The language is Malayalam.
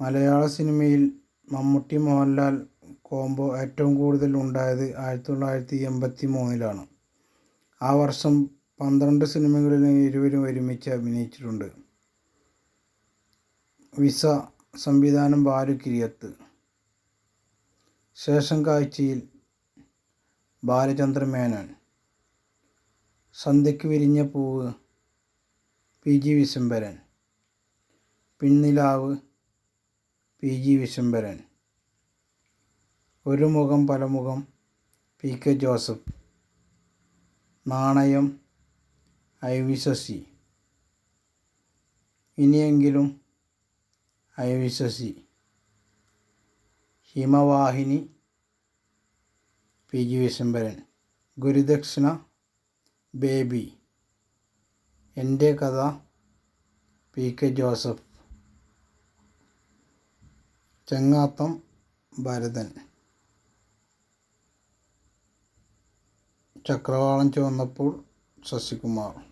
മലയാള സിനിമയിൽ മമ്മൂട്ടി മോഹൻലാൽ കോംബോ ഏറ്റവും കൂടുതൽ ഉണ്ടായത് ആയിരത്തി തൊള്ളായിരത്തി എൺപത്തി മൂന്നിലാണ് ആ വർഷം പന്ത്രണ്ട് സിനിമകളിൽ ഇരുവരും ഒരുമിച്ച് അഭിനയിച്ചിട്ടുണ്ട്. വിസ സംവിധാനം ബാലു കിരിയത്ത് ശേഷം കാഴ്ചയിൽ ബാലചന്ദ്ര മേനോൻ. സന്ധ്യയ്ക്ക് വിരിഞ്ഞ പൂവ് P G Vishambharan. പിൻനിലാവ് P G Vishambaran. ഒരു മുഖം പലമുഖം പി കെ ജോസഫ്. നാണയം ഐ വി ശശി. ഇനിയെങ്കിലും I V Sasi. ഹിമവാഹിനി P G Vishambharan. ഗുരുദക്ഷിണ Baby. എന്റെ കഥ പി കെ ജോസഫ്. ചെങ്ങാത്തം ഭരതൻ. ചക്രവാളം ചുവന്നപ്പോൾ ശശികുമാർ.